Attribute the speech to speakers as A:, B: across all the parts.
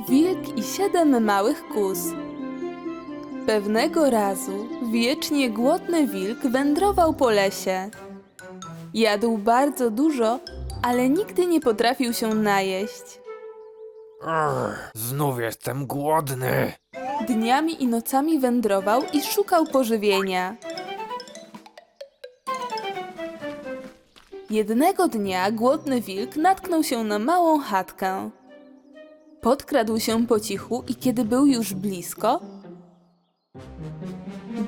A: Wilk i siedem małych kus. Pewnego razu wiecznie głodny wilk wędrował po lesie. Jadł bardzo dużo, ale nigdy nie potrafił się najeść.
B: Ugh, znów jestem głodny.
A: Dniami i nocami wędrował i szukał pożywienia. Jednego dnia głodny wilk natknął się na małą chatkę. Podkradł się po cichu i kiedy był już blisko,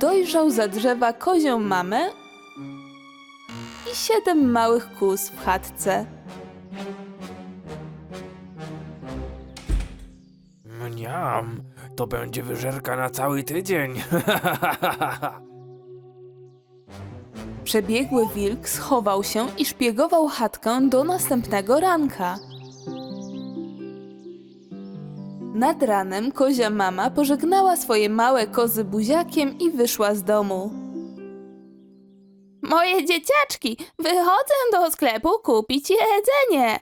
A: dojrzał za drzewa kozią mamę i siedem małych kus w chatce.
B: Mniam, to będzie wyżerka na cały tydzień.
A: Przebiegły wilk schował się i szpiegował chatkę do następnego ranka. Nad ranem kozia mama pożegnała swoje małe kozy buziakiem i wyszła z domu. Moje dzieciaczki, wychodzę do sklepu kupić jedzenie.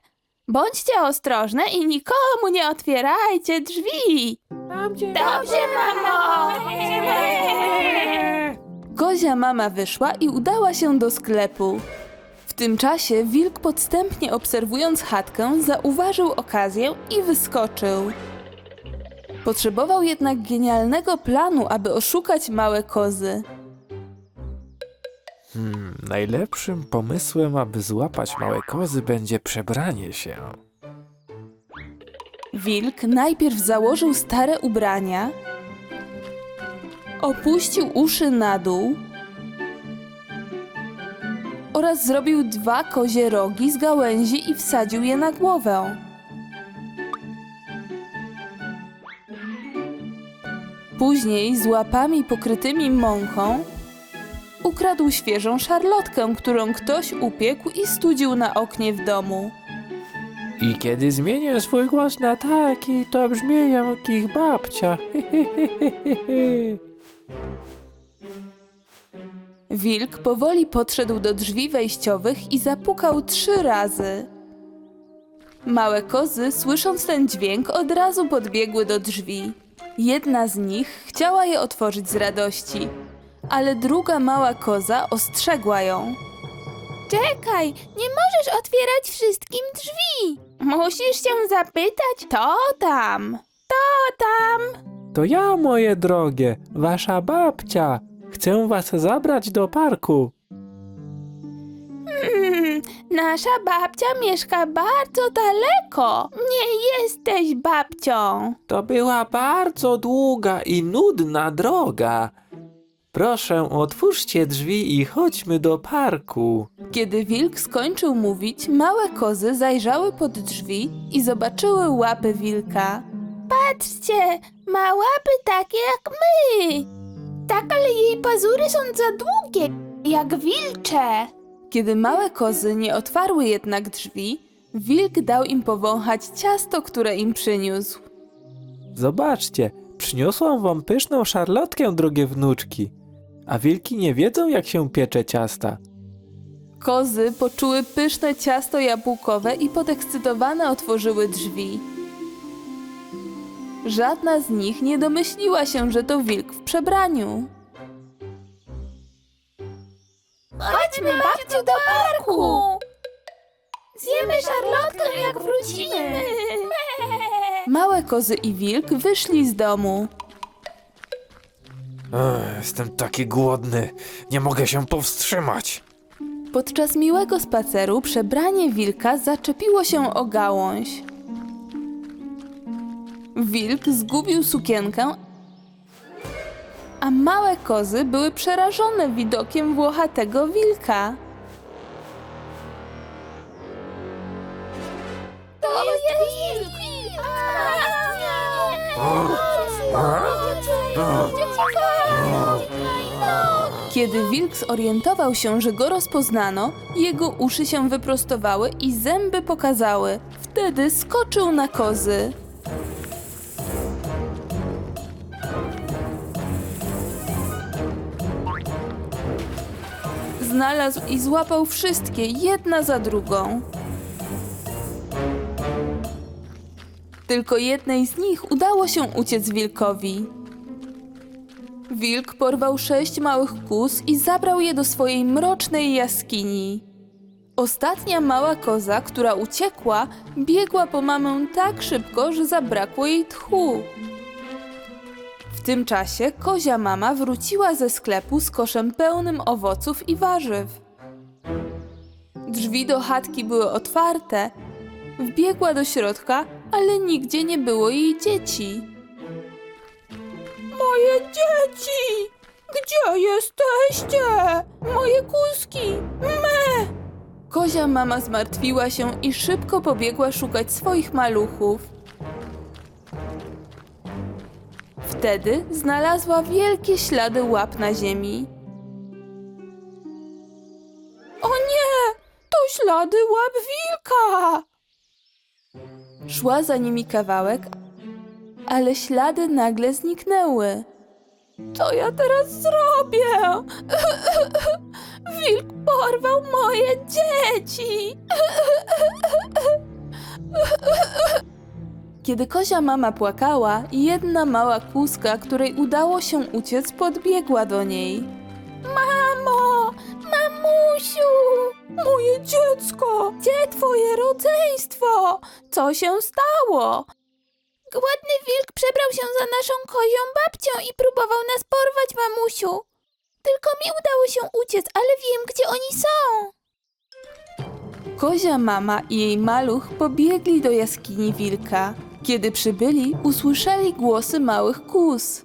A: Bądźcie ostrożne i nikomu nie otwierajcie drzwi. Dobrze, mamo! Kozia mama wyszła i udała się do sklepu. W tym czasie wilk podstępnie obserwując chatkę zauważył okazję i wyskoczył. Potrzebował jednak genialnego planu, aby oszukać małe kozy.
B: Hmm, najlepszym pomysłem, aby złapać małe kozy, będzie przebranie się.
A: Wilk najpierw założył stare ubrania, opuścił uszy na dół oraz zrobił dwa kozie rogi z gałęzi i wsadził je na głowę. Później z łapami pokrytymi mąką ukradł świeżą szarlotkę, którą ktoś upiekł i studził na oknie w domu.
B: I kiedy zmienię swój głos na taki, to brzmię jak ich babcia.
A: Wilk powoli podszedł do drzwi wejściowych i zapukał trzy razy. Małe kozy, słysząc ten dźwięk, od razu podbiegły do drzwi. Jedna z nich chciała je otworzyć z radości, ale druga mała koza ostrzegła ją. Czekaj, nie możesz otwierać wszystkim drzwi. Musisz się zapytać, to tam, to tam.
B: To ja, moje drogie, wasza babcia. Chcę was zabrać do parku.
A: Hmm, nasza babcia mieszka bardzo daleko. Nie jesteś babcią.
B: To była bardzo długa i nudna droga. Proszę, otwórzcie drzwi i chodźmy do parku.
A: Kiedy wilk skończył mówić, małe kozy zajrzały pod drzwi i zobaczyły łapy wilka. Patrzcie, ma łapy takie jak my. Tak, ale jej pazury są za długie, jak wilcze. Kiedy małe kozy nie otwarły jednak drzwi, wilk dał im powąchać ciasto, które im przyniósł.
B: Zobaczcie, przyniosłam wam pyszną szarlotkę, drogie wnuczki. A wilki nie wiedzą, jak się piecze ciasta.
A: Kozy poczuły pyszne ciasto jabłkowe i podekscytowane otworzyły drzwi. Żadna z nich nie domyśliła się, że to wilk w przebraniu. Chodźmy, babciu, do parku! Zjemy szarlotkę, jak wrócimy! Małe kozy i wilk wyszli z domu.
B: Ech, jestem taki głodny. Nie mogę się powstrzymać.
A: Podczas miłego spaceru przebranie wilka zaczepiło się o gałąź. Wilk zgubił sukienkę, a małe kozy były przerażone widokiem włochatego wilka. To jest wilk! Kiedy wilk zorientował się, że go rozpoznano, jego uszy się wyprostowały i zęby pokazały. Wtedy skoczył na kozy. Znalazł i złapał wszystkie, jedna za drugą. Tylko jednej z nich udało się uciec wilkowi. Wilk porwał sześć małych kóz i zabrał je do swojej mrocznej jaskini. Ostatnia mała koza, która uciekła, biegła po mamę tak szybko, że zabrakło jej tchu. W tym czasie kozia mama wróciła ze sklepu z koszem pełnym owoców i warzyw. Drzwi do chatki były otwarte. Wbiegła do środka, ale nigdzie nie było jej dzieci. Moje dzieci! Gdzie jesteście? Moje kózki! Me! Kozia mama zmartwiła się i szybko pobiegła szukać swoich maluchów. Wtedy znalazła wielkie ślady łap na ziemi. O nie! To ślady łap wilka! Szła za nimi kawałek, ale ślady nagle zniknęły. Co ja teraz zrobię? Wilk porwał moje dzieci! Kiedy kozia mama płakała, jedna mała kózka, której udało się uciec, podbiegła do niej. Mamo! Mamusiu! Moje dziecko! Gdzie twoje rodzeństwo? Co się stało? Głodny wilk przebrał się za naszą kozią babcią i próbował nas porwać, mamusiu. Tylko mi udało się uciec, ale wiem, gdzie oni są. Kozia mama i jej maluch pobiegli do jaskini wilka. Kiedy przybyli, usłyszeli głosy małych kóz.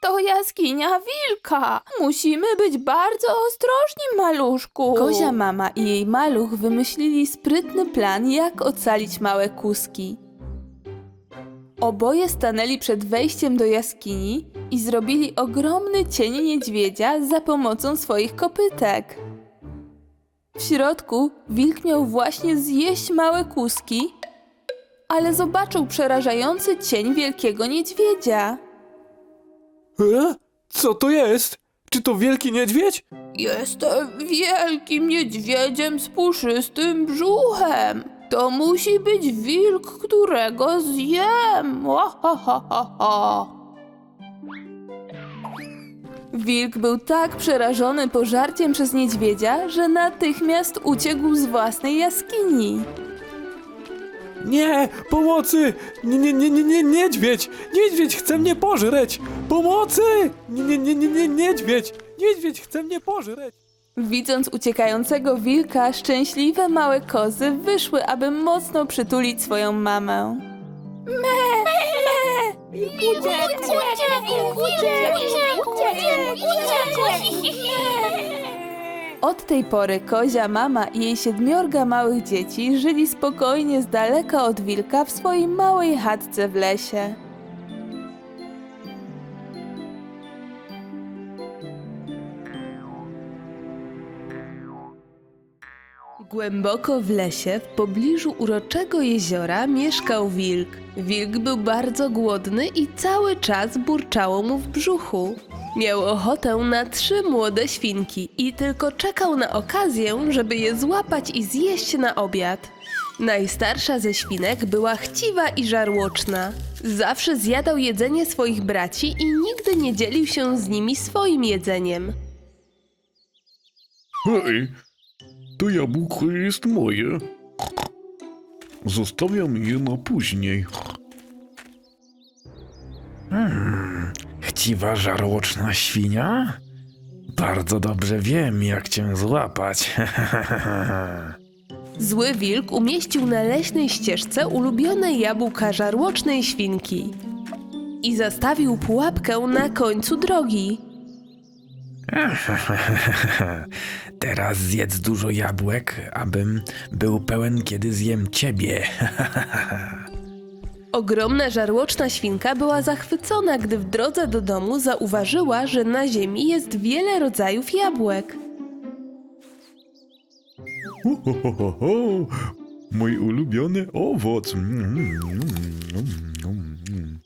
A: To jaskinia wilka. Musimy być bardzo ostrożni, maluszku. Kozia mama i jej maluch wymyślili sprytny plan, jak ocalić małe kuski. Oboje stanęli przed wejściem do jaskini i zrobili ogromny cień niedźwiedzia za pomocą swoich kopytek. W środku wilk miał właśnie zjeść małe kuski, ale zobaczył przerażający cień wielkiego niedźwiedzia.
B: E? Co to jest? Czy to wielki niedźwiedź?
A: Jestem wielkim niedźwiedziem z puszystym brzuchem. To musi być wilk, którego zjem. Ła, ha, ha, ha, ha. Wilk był tak przerażony pożarciem przez niedźwiedzia, że natychmiast uciekł z własnej jaskini.
B: Nie! Pomocy! Nie, nie, nie, nie, nie, niedźwiedź! Niedźwiedź chce mnie pożreć! Pomocy! Nie, nie, nie, nie, nie, niedźwiedź! Niedźwiedź chce mnie pożreć!
A: Widząc uciekającego wilka, szczęśliwe małe kozy wyszły, aby mocno przytulić swoją mamę. Od tej pory kozia mama i jej siedmiorga małych dzieci żyli spokojnie z daleka od wilka w swojej małej chatce w lesie. Głęboko w lesie, w pobliżu uroczego jeziora, mieszkał wilk. Wilk był bardzo głodny i cały czas burczało mu w brzuchu. Miał ochotę na trzy młode świnki i tylko czekał na okazję, żeby je złapać i zjeść na obiad. Najstarsza ze świnek była chciwa i żarłoczna. Zawsze zjadał jedzenie swoich braci i nigdy nie dzielił się z nimi swoim jedzeniem.
C: Hej, to jabłko jest moje. Zostawiam je na później.
D: Chciwa żarłoczna świnia? Bardzo dobrze wiem, jak cię złapać.
A: Zły wilk umieścił na leśnej ścieżce ulubione jabłka żarłocznej świnki i zastawił pułapkę na końcu drogi.
D: Teraz zjedz dużo jabłek, abym był pełen, kiedy zjem ciebie.
A: Ogromna żarłoczna świnka była zachwycona, gdy w drodze do domu zauważyła, że na ziemi jest wiele rodzajów jabłek.
C: Ho, ho, ho, ho, ho. Mój ulubiony owoc. Mm, mm, mm.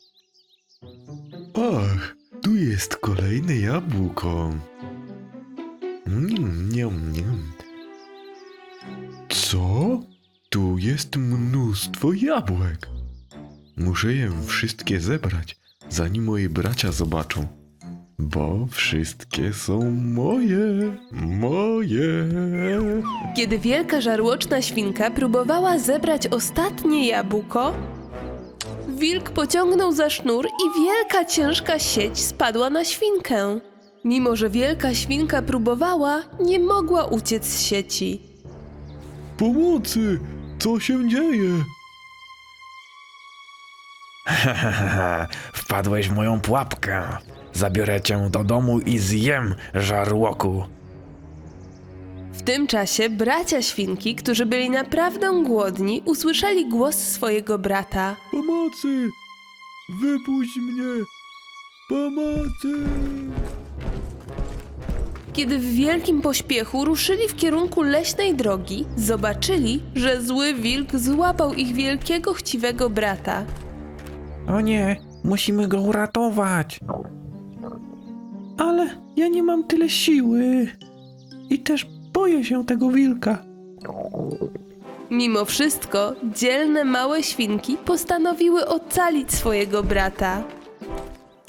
C: Ach, tu jest kolejne jabłko. Mm, niam, niam.
E: Co? Tu jest mnóstwo jabłek. Muszę je wszystkie zebrać, zanim moi bracia zobaczą. Bo wszystkie są moje, moje.
A: Kiedy wielka żarłoczna świnka próbowała zebrać ostatnie jabłko, wilk pociągnął za sznur i wielka ciężka sieć spadła na świnkę. Mimo, że wielka świnka próbowała, nie mogła uciec z sieci.
E: Pomocy! Co się dzieje?
D: Wpadłeś w moją pułapkę. Zabiorę cię do domu i zjem, żarłoku.
A: W tym czasie bracia świnki, którzy byli naprawdę głodni, usłyszeli głos swojego brata.
E: Pomocy! Wypuść mnie! Pomocy!
A: Kiedy w wielkim pośpiechu ruszyli w kierunku leśnej drogi, zobaczyli, że zły wilk złapał ich wielkiego chciwego brata.
D: O nie, musimy go uratować. Ale ja nie mam tyle siły. I też boję się tego wilka.
A: Mimo wszystko, dzielne małe świnki postanowiły ocalić swojego brata.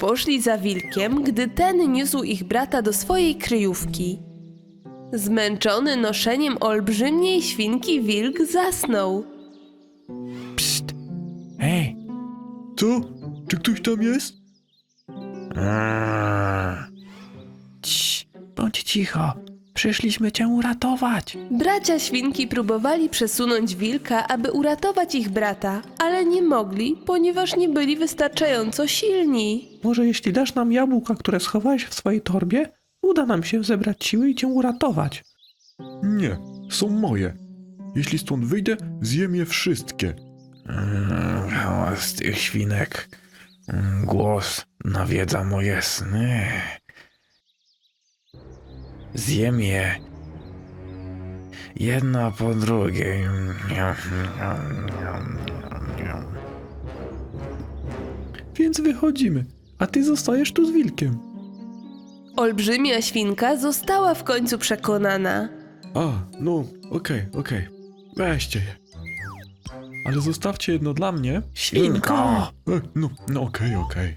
A: Poszli za wilkiem, gdy ten niósł ich brata do swojej kryjówki. Zmęczony noszeniem olbrzymiej świnki, wilk zasnął.
D: Psst. Hej.
E: Co? Czy ktoś tam jest?
D: Cii, bądź cicho. Przyszliśmy cię uratować.
A: Bracia świnki próbowali przesunąć wilka, aby uratować ich brata, ale nie mogli, ponieważ nie byli wystarczająco silni.
B: Może jeśli dasz nam jabłka, które schowałeś w swojej torbie, uda nam się zebrać siły i cię uratować.
E: Nie, są moje. Jeśli stąd wyjdę, zjem je wszystkie.
D: Mm, Hałas tych świnek. Mm, Głos nawiedza moje sny. Zjem je. Jedna po drugiej.
B: Więc wychodzimy, a ty zostajesz tu z wilkiem.
A: Olbrzymia świnka została w końcu przekonana.
E: A, no, okej, okej. Weźcie je. Ale zostawcie jedno dla mnie.
D: Świnko!
E: E, no, no okej, okej.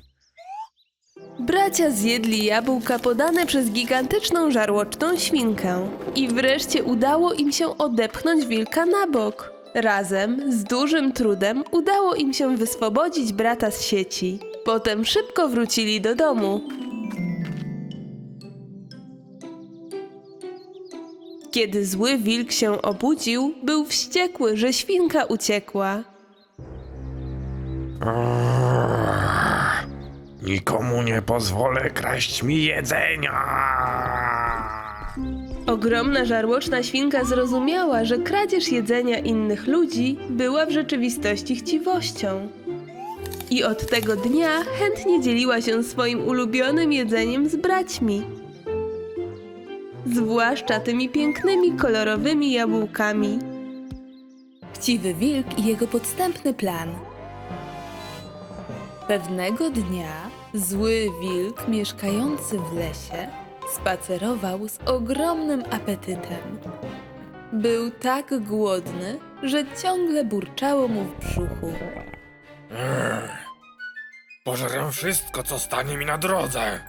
A: Bracia zjedli jabłka podane przez gigantyczną żarłoczną świnkę i wreszcie udało im się odepchnąć wilka na bok. Razem, z dużym trudem, udało im się wyswobodzić brata z sieci. Potem szybko wrócili do domu. Kiedy zły wilk się obudził, był wściekły, że świnka uciekła.
D: Nikomu nie pozwolę kraść mi jedzenia.
A: Ogromna żarłoczna świnka zrozumiała, że kradzież jedzenia innych ludzi była w rzeczywistości chciwością. I od tego dnia chętnie dzieliła się swoim ulubionym jedzeniem z braćmi. Zwłaszcza tymi pięknymi, kolorowymi jabłkami.
F: Chciwy wilk i jego podstępny plan. Pewnego dnia zły wilk mieszkający w lesie spacerował z ogromnym apetytem. Był tak głodny, że ciągle burczało mu w brzuchu.
D: Pożerę wszystko, co stanie mi na drodze.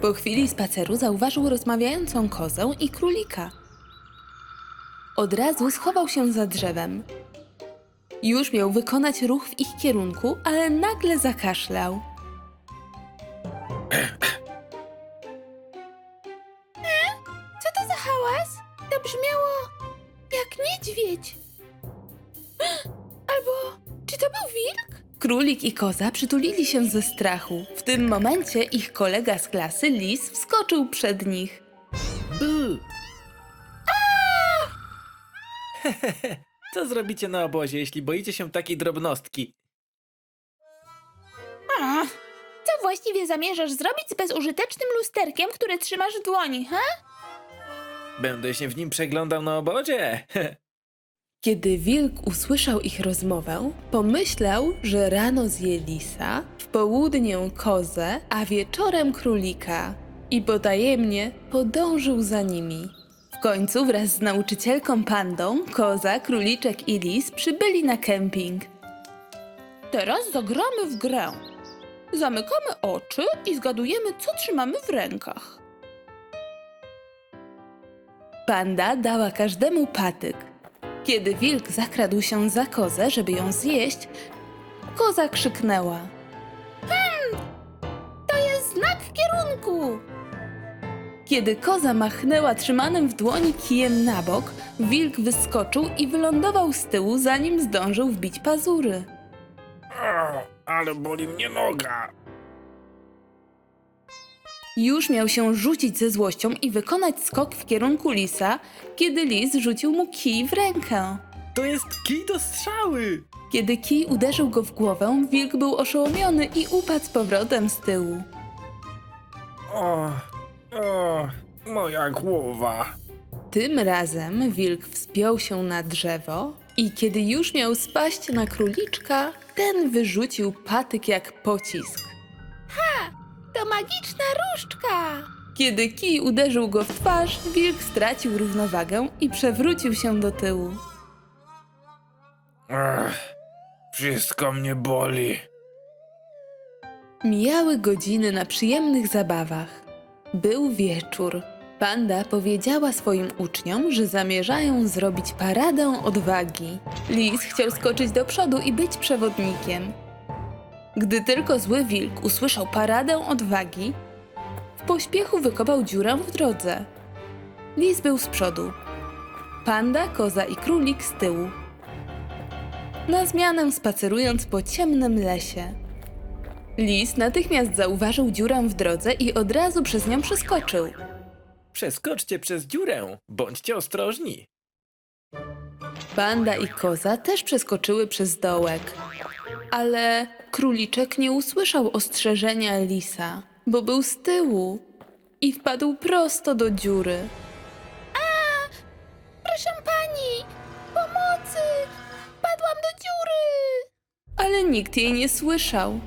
F: Po chwili spaceru zauważył rozmawiającą kozę i królika. Od razu schował się za drzewem. Już miał wykonać ruch w ich kierunku, ale nagle zakaszlał. Co to za hałas? To brzmiało jak niedźwiedź. Albo czy to był wilk? Królik i koza przytulili się ze strachu. W tym momencie ich kolega z klasy, lis, wskoczył przed nich.
G: Co zrobicie na obozie, jeśli boicie się takiej drobnostki?
H: Co właściwie zamierzasz zrobić z bezużytecznym lusterkiem, które trzymasz w dłoni, ha?
G: Będę się w nim przeglądał na obozie.
A: Kiedy wilk usłyszał ich rozmowę, pomyślał, że rano zje lisa, w południe kozę, a wieczorem królika i potajemnie podążył za nimi. W końcu wraz z nauczycielką pandą, koza, króliczek i lis przybyli na kemping.
I: Teraz zagramy w grę. Zamykamy oczy i zgadujemy, co trzymamy w rękach.
A: Panda dała każdemu patyk. Kiedy wilk zakradł się za kozę, żeby ją zjeść, koza krzyknęła.
I: To jest znak kierunku.
A: Kiedy koza machnęła trzymanym w dłoni kijem na bok, wilk wyskoczył i wylądował z tyłu, zanim zdążył wbić pazury.
D: Ale boli mnie noga.
A: Już miał się rzucić ze złością i wykonać skok w kierunku lisa, kiedy lis rzucił mu kij w rękę.
B: To jest kij do strzały!
A: Kiedy kij uderzył go w głowę, wilk był oszołomiony i upadł z powrotem z tyłu.
D: O, o, moja głowa.
A: Tym razem wilk wspiął się na drzewo i kiedy już miał spaść na króliczka, ten wyrzucił patyk jak pocisk.
I: To magiczna różdżka.
A: Kiedy kij uderzył go w twarz, wilk stracił równowagę i przewrócił się do tyłu.
D: Ech, wszystko mnie boli.
A: Mijały godziny na przyjemnych zabawach. Był wieczór. Panda powiedziała swoim uczniom, że zamierzają zrobić paradę odwagi. Lis chciał skoczyć do przodu i być przewodnikiem. Gdy tylko zły wilk usłyszał paradę odwagi, w pośpiechu wykopał dziurę w drodze. Lis był z przodu. Panda, koza i królik z tyłu. Na zmianę spacerując po ciemnym lesie. Lis natychmiast zauważył dziurę w drodze i od razu przez nią przeskoczył.
B: Przeskoczcie przez dziurę, bądźcie ostrożni.
A: Panda i koza też przeskoczyły przez dołek. Ale króliczek nie usłyszał ostrzeżenia lisa, bo był z tyłu i wpadł prosto do dziury.
I: Proszę pani, pomocy! Padłam do dziury.
A: Ale nikt jej nie słyszał.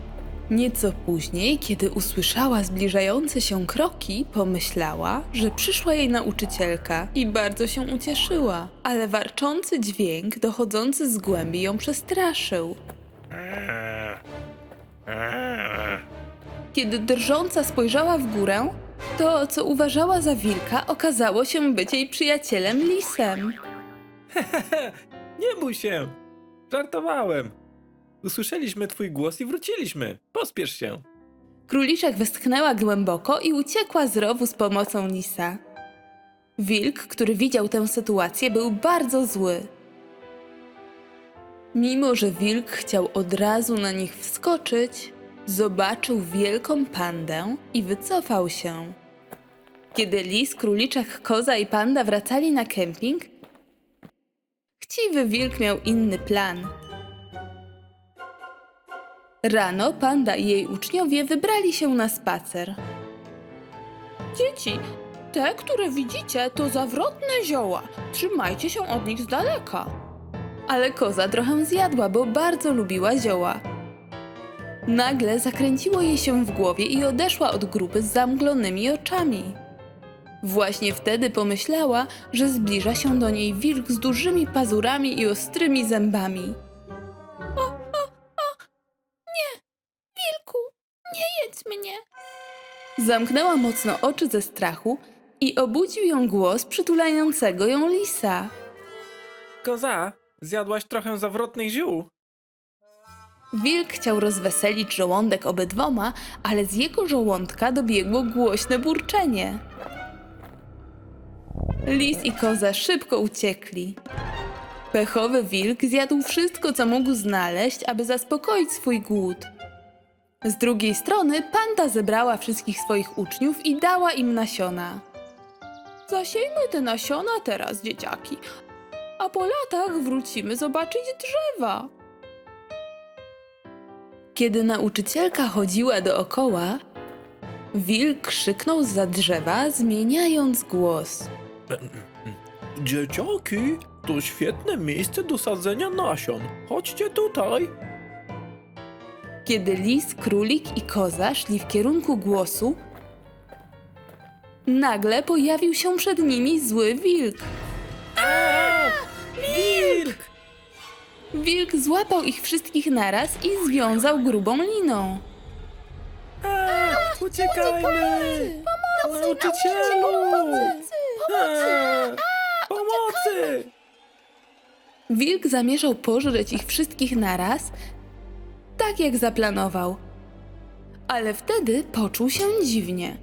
A: Nieco później, kiedy usłyszała zbliżające się kroki, pomyślała, że przyszła jej nauczycielka i bardzo się ucieszyła. Ale warczący dźwięk dochodzący z głębi ją przestraszył. Kiedy drżąca spojrzała w górę, to, co uważała za wilka, okazało się być jej przyjacielem lisem.
B: Nie bój się! Żartowałem. Usłyszeliśmy twój głos i wróciliśmy. Pospiesz się.
A: Króliczek westchnęła głęboko i uciekła z rowu z pomocą lisa. Wilk, który widział tę sytuację, był bardzo zły. Mimo, że wilk chciał od razu na nich wskoczyć, zobaczył wielką pandę i wycofał się. Kiedy lis, króliczek, koza i panda wracali na kemping, chciwy wilk miał inny plan. Rano panda i jej uczniowie wybrali się na spacer.
I: Dzieci, te, które widzicie, to zawrotne zioła. Trzymajcie się od nich z daleka.
A: Ale koza trochę zjadła, bo bardzo lubiła zioła. Nagle zakręciło jej się w głowie i odeszła od grupy z zamglonymi oczami. Właśnie wtedy pomyślała, że zbliża się do niej wilk z dużymi pazurami i ostrymi zębami. Zamknęła mocno oczy ze strachu i obudził ją głos przytulającego ją lisa.
B: Koza, zjadłaś trochę zawrotnych ziół.
A: Wilk chciał rozweselić żołądek obydwoma, ale z jego żołądka dobiegło głośne burczenie. Lis i koza szybko uciekli. Pechowy wilk zjadł wszystko, co mógł znaleźć, aby zaspokoić swój głód. Z drugiej strony panda zebrała wszystkich swoich uczniów i dała im nasiona.
I: Zasiejmy te nasiona teraz, dzieciaki. A po latach wrócimy zobaczyć drzewa.
A: Kiedy nauczycielka chodziła dookoła, wilk krzyknął za drzewa, zmieniając głos.
B: Dzieciaki, to świetne miejsce do sadzenia nasion. Chodźcie tutaj.
A: Kiedy lis, królik i koza szli w kierunku głosu, Nagle pojawił się przed nimi zły wilk.
B: Wilk!
A: Wilk złapał ich wszystkich naraz i związał grubą liną.
B: Uciekajmy! Nauczycielu! Pomocy! Pomocy!
A: Wilk zamierzał pożreć ich wszystkich naraz, tak jak zaplanował. Ale wtedy poczuł się dziwnie.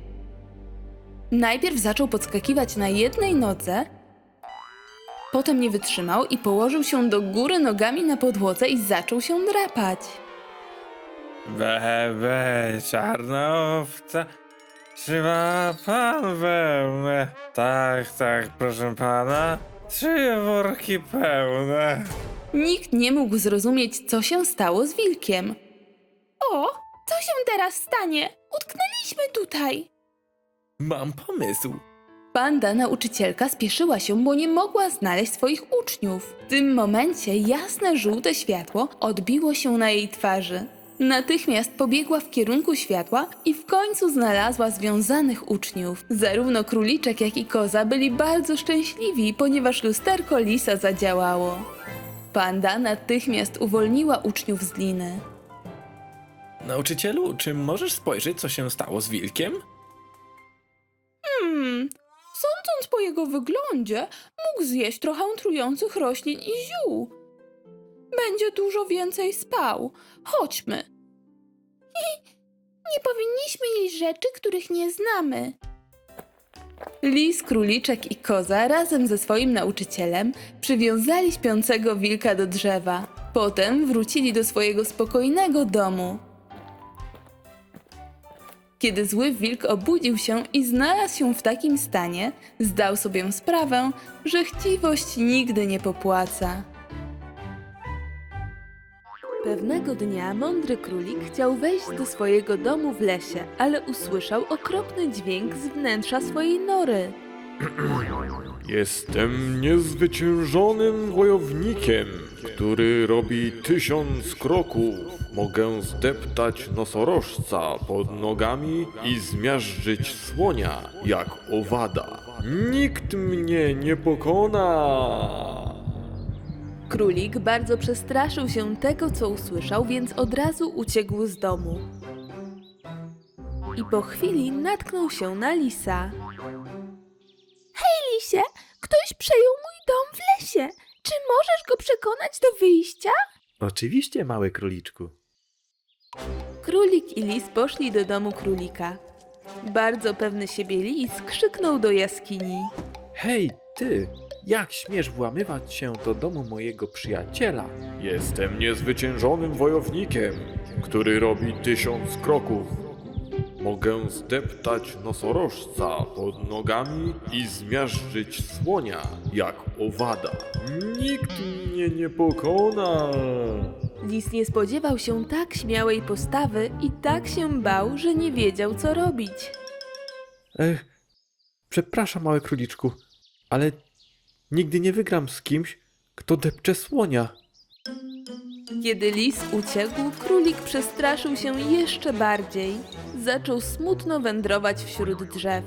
A: Najpierw zaczął podskakiwać na jednej nodze, potem nie wytrzymał i położył się do góry nogami na podłodze i zaczął się drapać.
B: Be, be, czarnowca. Trzyma pan wełnę. Tak, tak, proszę pana. Trzy worki pełne.
A: Nikt nie mógł zrozumieć, co się stało z wilkiem.
J: O, co się teraz stanie? Utknęliśmy tutaj.
B: Mam pomysł.
A: Panda nauczycielka spieszyła się, bo nie mogła znaleźć swoich uczniów. W tym momencie jasne żółte światło odbiło się na jej twarzy. Natychmiast pobiegła w kierunku światła i w końcu znalazła związanych uczniów. Zarówno króliczek, jak i koza byli bardzo szczęśliwi, ponieważ lusterko lisa zadziałało. Panda natychmiast uwolniła uczniów z liny.
B: Nauczycielu, czy możesz spojrzeć, co się stało z wilkiem?
J: Hmm, sądząc po jego wyglądzie, mógł zjeść trochę trujących roślin i ziół. Będzie dużo więcej spał. Chodźmy. Nie powinniśmy jeść rzeczy, których nie znamy.
A: Lis, króliczek i koza razem ze swoim nauczycielem przywiązali śpiącego wilka do drzewa. Potem wrócili do swojego spokojnego domu. Kiedy zły wilk obudził się i znalazł się w takim stanie, zdał sobie sprawę, że chciwość nigdy nie popłaca. Pewnego dnia mądry królik chciał wejść do swojego domu w lesie, ale usłyszał okropny dźwięk z wnętrza swojej nory.
C: Jestem niezwyciężonym wojownikiem, który robi tysiąc kroków. Mogę zdeptać nosorożca pod nogami i zmiażdżyć słonia jak owada. Nikt mnie nie pokona.
A: Królik bardzo przestraszył się tego, co usłyszał, więc od razu uciekł z domu. I po chwili natknął się na lisa.
J: Lisie, ktoś przejął mój dom w lesie. Czy możesz go przekonać do wyjścia?
B: Oczywiście, mały króliczku.
A: Królik i lis poszli do domu królika. Bardzo pewny siebie lis krzyknął do jaskini.
B: Hej, ty! Jak śmiesz włamywać się do domu mojego przyjaciela?
C: Jestem niezwyciężonym wojownikiem, który robi tysiąc kroków. Mogę zdeptać nosorożca pod nogami i zmiażdżyć słonia jak owada. Nikt mnie nie pokona.
A: Lis nie spodziewał się tak śmiałej postawy i tak się bał, że nie wiedział, co robić.
B: Ech, przepraszam, mały króliczku, ale nigdy nie wygram z kimś, kto depcze słonia.
A: Kiedy lis uciekł, królik przestraszył się jeszcze bardziej. Zaczął smutno wędrować wśród drzew.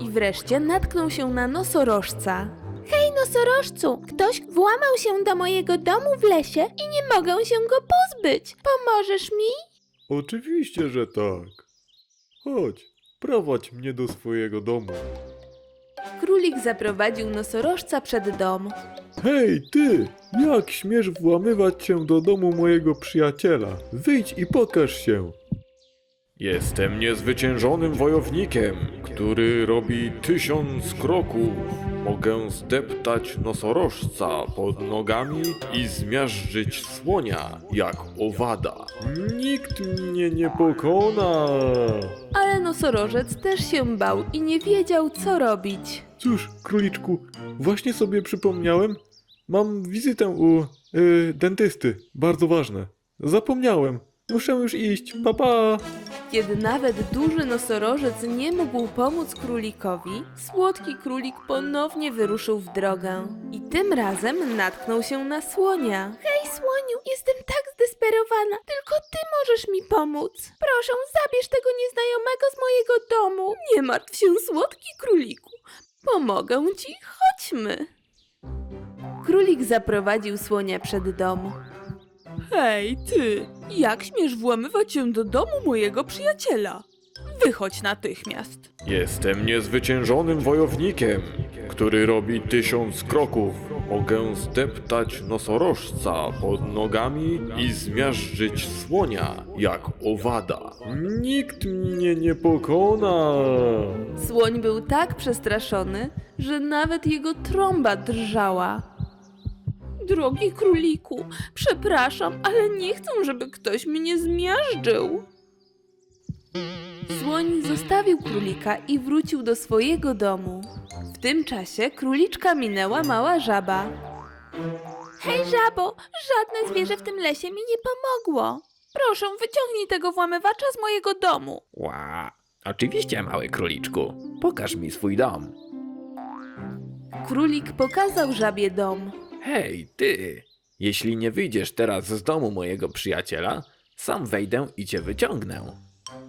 A: I wreszcie natknął się na nosorożca.
J: Hej, nosorożcu, ktoś włamał się do mojego domu w lesie i nie mogę się go pozbyć. Pomożesz mi?
C: Oczywiście, że tak. Chodź, prowadź mnie do swojego domu.
A: Królik zaprowadził nosorożca przed dom.
C: Hej, ty! Jak śmiesz włamywać się do domu mojego przyjaciela? Wyjdź i pokaż się. Jestem niezwyciężonym wojownikiem, który robi tysiąc kroków. Mogę zdeptać nosorożca pod nogami i zmiażdżyć słonia jak owada. Nikt mnie nie pokona.
A: Ale nosorożec też się bał i nie wiedział, co robić.
C: Cóż, króliczku, właśnie sobie przypomniałem. Mam wizytę u y, dentysty. Bardzo ważne. Zapomniałem. Muszę już iść. Pa, pa.
A: Kiedy nawet duży nosorożec nie mógł pomóc królikowi, słodki królik ponownie wyruszył w drogę. I tym razem natknął się na słonia.
J: Hej,
K: Słoniu, jestem tak zdesperowana. Tylko ty możesz mi pomóc. Proszę, zabierz tego nieznajomego z mojego domu.
A: Nie martw się, słodki króliku. Pomogę ci, chodźmy. Królik zaprowadził słonia przed dom. Hej, ty! Jak śmiesz włamywać się do domu mojego przyjaciela? Wychodź natychmiast.
C: Jestem niezwyciężonym wojownikiem, który robi tysiąc kroków. Mogę zdeptać nosorożca pod nogami i zmiażdżyć słonia jak owada. Nikt mnie nie pokona.
A: Słoń był tak przestraszony, że nawet jego trąba drżała.
K: Drogi króliku, przepraszam, ale nie chcę, żeby ktoś mnie zmiażdżył.
A: Słoń zostawił królika i wrócił do swojego domu. W tym czasie króliczka minęła mała żaba.
K: Hej, żabo, żadne zwierzę w tym lesie mi nie pomogło. Proszę, wyciągnij tego włamywacza z mojego domu.
B: Ła, oczywiście, mały króliczku. Pokaż mi swój dom.
A: Królik pokazał żabie dom.
B: Hej, ty! Jeśli nie wyjdziesz teraz z domu mojego przyjaciela, sam wejdę i cię wyciągnę.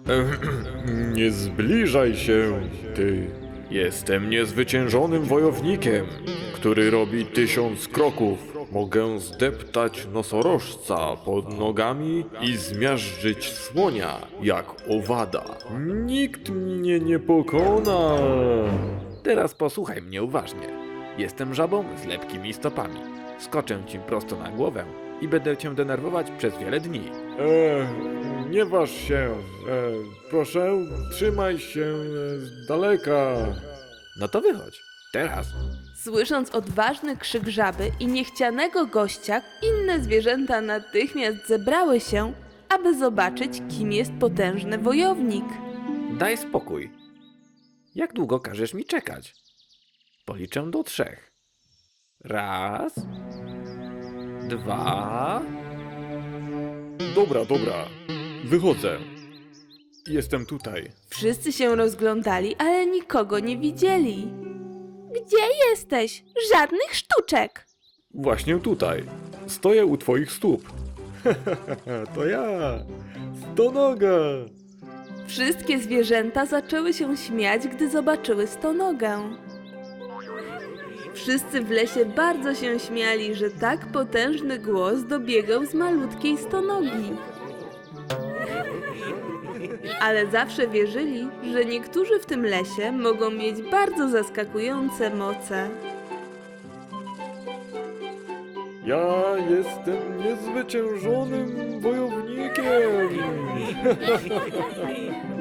C: Nie zbliżaj się, ty. Jestem niezwyciężonym wojownikiem, który robi tysiąc kroków. Mogę zdeptać nosorożca pod nogami i zmiażdżyć słonia jak owada. Nikt mnie nie pokona.
B: Teraz posłuchaj mnie uważnie. Jestem żabą z lepkimi stopami. Skoczę ci prosto na głowę i będę cię denerwować przez wiele dni.
C: E, nie waż się. E, proszę, trzymaj się z daleka.
B: No to wychodź. Teraz.
A: Słysząc odważny krzyk żaby i niechcianego gościa, inne zwierzęta natychmiast zebrały się, aby zobaczyć, kim jest potężny wojownik.
B: Daj spokój. Jak długo każesz mi czekać? Policzę do trzech. Raz. Dwa.
C: Dobra, dobra. Wychodzę. Jestem tutaj.
A: Wszyscy się rozglądali, ale nikogo nie widzieli.
K: Gdzie jesteś? Żadnych sztuczek.
C: Właśnie tutaj. Stoję u twoich stóp. to ja. Stonoga.
A: Wszystkie zwierzęta zaczęły się śmiać, gdy zobaczyły stonogę. Wszyscy w lesie bardzo się śmiali, że tak potężny głos dobiegał z malutkiej stonogi. Ale zawsze wierzyli, że niektórzy w tym lesie mogą mieć bardzo zaskakujące moce.
C: Ja jestem niezwyciężonym wojownikiem.